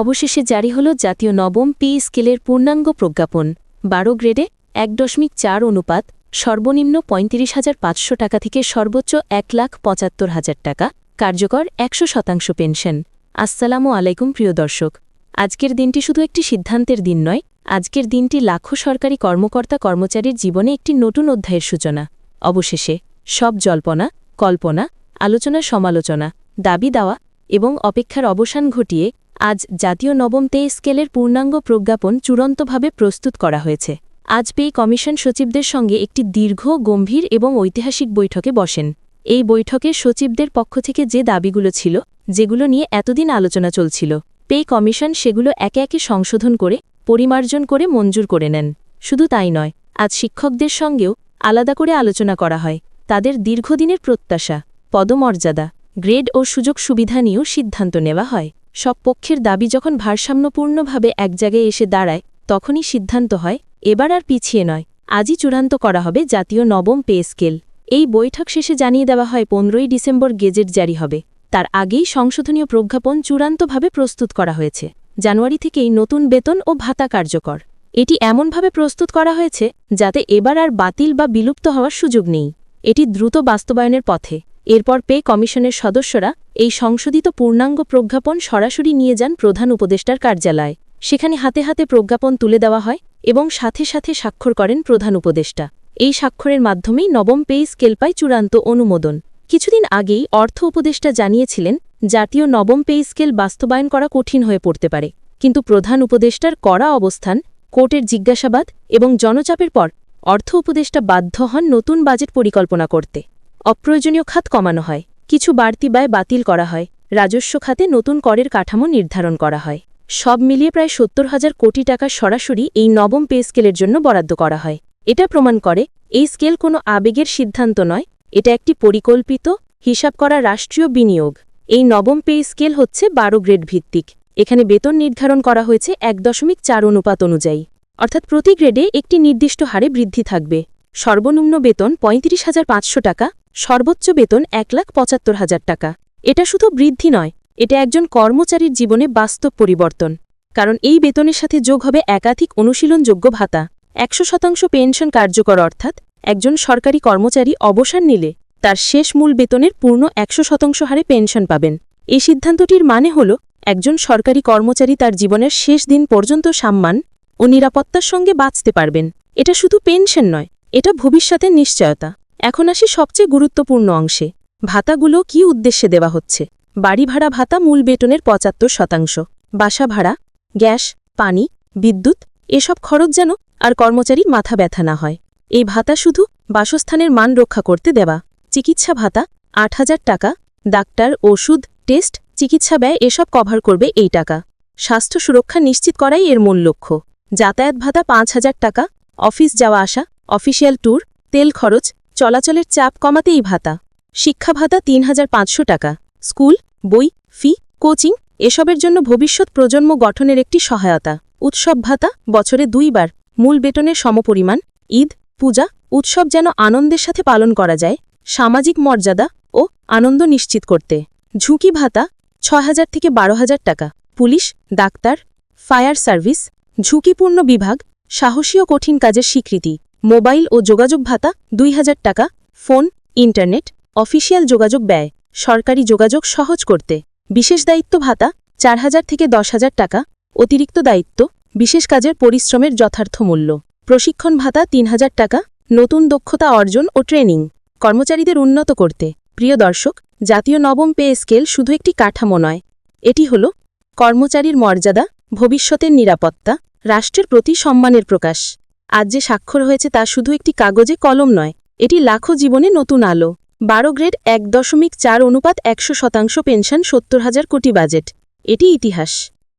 অবশেষে জারি হল জাতীয় নবম পে স্কেলের পূর্ণাঙ্গ প্রজ্ঞাপন, বারো গ্রেডে এক দশমিক চার অনুপাত, সর্বনিম্ন পঁয়ত্রিশ হাজার পাঁচশো টাকা থেকে সর্বোচ্চ এক লাখ পঁচাত্তর হাজার টাকা, কার্যকর একশো শতাংশ পেনশন। আসসালামু আলাইকুম প্রিয় দর্শক, আজকের দিনটি শুধু একটি সিদ্ধান্তের দিন নয়, আজকের দিনটি লাখো সরকারি কর্মকর্তা কর্মচারীর জীবনে একটি নতুন অধ্যায়ের সূচনা। অবশেষে সব জল্পনা, কল্পনা আলোচনা সমালোচনা দাবি দেওয়া এবং অপেক্ষার অবসান ঘটিয়ে আজ জাতীয় নবম তে স্কেলের পূর্ণাঙ্গ প্রজ্ঞাপন চূড়ান্তভাবে প্রস্তুত করা হয়েছে। আজ পে কমিশন সচিবদের সঙ্গে একটি দীর্ঘ, গম্ভীর এবং ঐতিহাসিক বৈঠকে বসেন। এই বৈঠকে সচিবদের পক্ষ থেকে যে দাবিগুলো ছিল, যেগুলো নিয়ে এতদিন আলোচনা চলছিল পে কমিশন সেগুলো একে একে সংশোধন করে, পরিমার্জন করে মঞ্জুর করে নেন। শুধু তাই নয়, আজ শিক্ষকদের সঙ্গেও আলাদা করে আলোচনা করা হয়। তাদের দীর্ঘদিনের প্রত্যাশা, পদমর্যাদা, গ্রেড ও সুযোগ সুবিধা নিয়েও সিদ্ধান্ত নেওয়া হয়। সব পক্ষের দাবি যখন ভারসাম্যপূর্ণভাবে এক জায়গায় এসে দাঁড়ায়, তখনই সিদ্ধান্ত হয়, এবার আর পিছিয়ে নয়। আজই চূড়ান্ত করা হবে জাতীয় নবম পে স্কেল। এই বৈঠক শেষে জানিয়ে দেওয়া হয়, পনেরোই ডিসেম্বর গেজেট জারি হবে। তার আগেই সংশোধনীয় প্রজ্ঞাপন চূড়ান্তভাবে প্রস্তুত করা হয়েছে। জানুয়ারি থেকেই নতুন বেতন ও ভাতা কার্যকর। এটি এমনভাবে প্রস্তুত করা হয়েছে, যাতে এবার আর বাতিল বা বিলুপ্ত হওয়ার সুযোগ নেই। এটি দ্রুত বাস্তবায়নের পথে। এরপর পে কমিশনের সদস্যরা এই সংশোধিত পূর্ণাঙ্গ প্রজ্ঞাপন সরাসরি নিয়ে যান প্রধান উপদেষ্টার কার্যালয়। সেখানে হাতে হাতে প্রজ্ঞাপন তুলে দেওয়া হয় এবং সাথে সাথে স্বাক্ষর করেন প্রধান উপদেষ্টা। এই স্বাক্ষরের মাধ্যমেই নবম পে স্কেল পায় চূড়ান্ত অনুমোদন। কিছুদিন আগেই অর্থ উপদেষ্টা জানিয়েছিলেন, জাতীয় নবম পে স্কেল বাস্তবায়ন করা কঠিন হয়ে পড়তে পারে। কিন্তু প্রধান উপদেষ্টার কড়া অবস্থান, কোর্টের জিজ্ঞাসাবাদ এবং জনচাপের পর অর্থ উপদেষ্টা বাধ্য হন নতুন বাজেট পরিকল্পনা করতে। অপ্রয়োজনীয় খাত কমানো হয়। কিছু বাড়তি ব্যয় বাতিল করা হয়। রাজস্ব খাতে নতুন করের কাঠামো নির্ধারণ করা হয়। সব মিলিয়ে প্রায় সত্তর হাজার কোটি টাকা সরাসরি এই নবম পে স্কেলের জন্য বরাদ্দ করা হয়। এটা প্রমাণ করে, এই স্কেল কোনো আবেগের সিদ্ধান্ত নয়, এটা একটি পরিকল্পিত, হিসাব করা রাষ্ট্রীয় বিনিয়োগ। এই নবম পে স্কেল হচ্ছে বারো গ্রেড ভিত্তিক। এখানে বেতন নির্ধারণ করা হয়েছে এক দশমিক চার অনুপাত অনুযায়ী। অর্থাৎ প্রতি গ্রেডে একটি নির্দিষ্ট হারে বৃদ্ধি থাকবে। সর্বনিম্ন বেতন পঁয়ত্রিশ হাজার পাঁচশো টাকা সর্বোচ্চ বেতন এক লাখ পঁচাত্তর হাজার টাকা। এটা শুধু বৃদ্ধি নয়, এটা একজন কর্মচারীর জীবনে বাস্তব পরিবর্তন। কারণ এই বেতনের সাথে যোগ হবে একাধিক অনুশীলনযোগ্য ভাতা। একশো শতাংশ পেনশন কার্যকর অর্থাৎ একজন সরকারি কর্মচারী অবসর নিলে তার শেষ মূল বেতনের পূর্ণ একশো শতাংশ হারে পেনশন পাবেন। এই সিদ্ধান্তটির মানে হল, একজন সরকারি কর্মচারী তার জীবনের শেষ দিন পর্যন্ত সম্মান ও নিরাপত্তার সঙ্গে বাঁচতে পারবেন। এটা শুধু পেনশন নয়, এটা ভবিষ্যতের নিশ্চয়তা। এখন আসি সবচেয়ে গুরুত্বপূর্ণ অংশে। ভাতাগুলো কি উদ্দেশ্যে দেওয়া হচ্ছে? বাড়ি ভাড়া ভাতা মূল বেতনের পঁচাত্তর শতাংশ। বাসা ভাড়া, গ্যাস, পানি, বিদ্যুৎ, এসব খরচ যেন আর কর্মচারীর মাথা ব্যথা না হয়। এই ভাতা শুধু বাসস্থানের মান রক্ষা করতে দেওয়া। চিকিৎসা ভাতা, আট হাজার টাকা। ডাক্তার, ওষুধ, টেস্ট, চিকিৎসা ব্যয় এসব কভার করবে এই টাকা। স্বাস্থ্য সুরক্ষা নিশ্চিত করাই এর মূল লক্ষ্য। যাতায়াত ভাতা পাঁচ হাজার টাকা। অফিস যাওয়া আসা, অফিসিয়াল ট্যুর, তেল খরচ চলাচলের চাপ কমাতে এই ভাতা। শিক্ষা ভাতা তিন হাজার পাঁচশো টাকা। স্কুল, বই, ফি, কোচিং এসবের জন্য ভবিষ্যৎ প্রজন্ম গঠনের একটি সহায়তা। উৎসব ভাতা বছরে দুইবার। মূল বেতনের সমপরিমাণ, ঈদ, পূজা, উৎসব যেন আনন্দের সাথে পালন করা যায়, সামাজিক মর্যাদা ও আনন্দ নিশ্চিত করতে। ঝুঁকি ভাতা ছয় হাজার থেকে বারো হাজার টাকা। পুলিশ, ডাক্তার, ফায়ার সার্ভিস, ঝুঁকিপূর্ণ বিভাগ, সাহসী ও কঠিন কাজের স্বীকৃতি। মোবাইল ও যোগাযোগ ভাতা দুই হাজার টাকা, ফোন, ইন্টারনেট, অফিসিয়াল যোগাযোগ ব্যয়, সরকারি যোগাযোগ সহজ করতে। বিশেষ দায়িত্ব ভাতা চার হাজার থেকে দশ হাজার টাকা, অতিরিক্ত দায়িত্ব, বিশেষ কাজের পরিশ্রমের যথার্থ মূল্য। প্রশিক্ষণ ভাতা তিন হাজার টাকা, নতুন দক্ষতা অর্জন ও ট্রেনিং। কর্মচারীদের উন্নত করতে। প্রিয় দর্শক, জাতীয় নবম পে স্কেল শুধু একটি কাঠামো নয়, এটি হল কর্মচারীর মর্যাদা, ভবিষ্যতের নিরাপত্তা, রাষ্ট্রের প্রতি সম্মানের প্রকাশ। আজ যে স্বাক্ষর হয়েছে তা শুধু একটি কাগজে কলম নয়, এটি লাখো জীবনে নতুন আলো। বারো গ্রেড এক দশমিক চার অনুপাত একশো শতাংশ পেনশন সত্তর হাজার কোটি বাজেট। এটি ইতিহাস।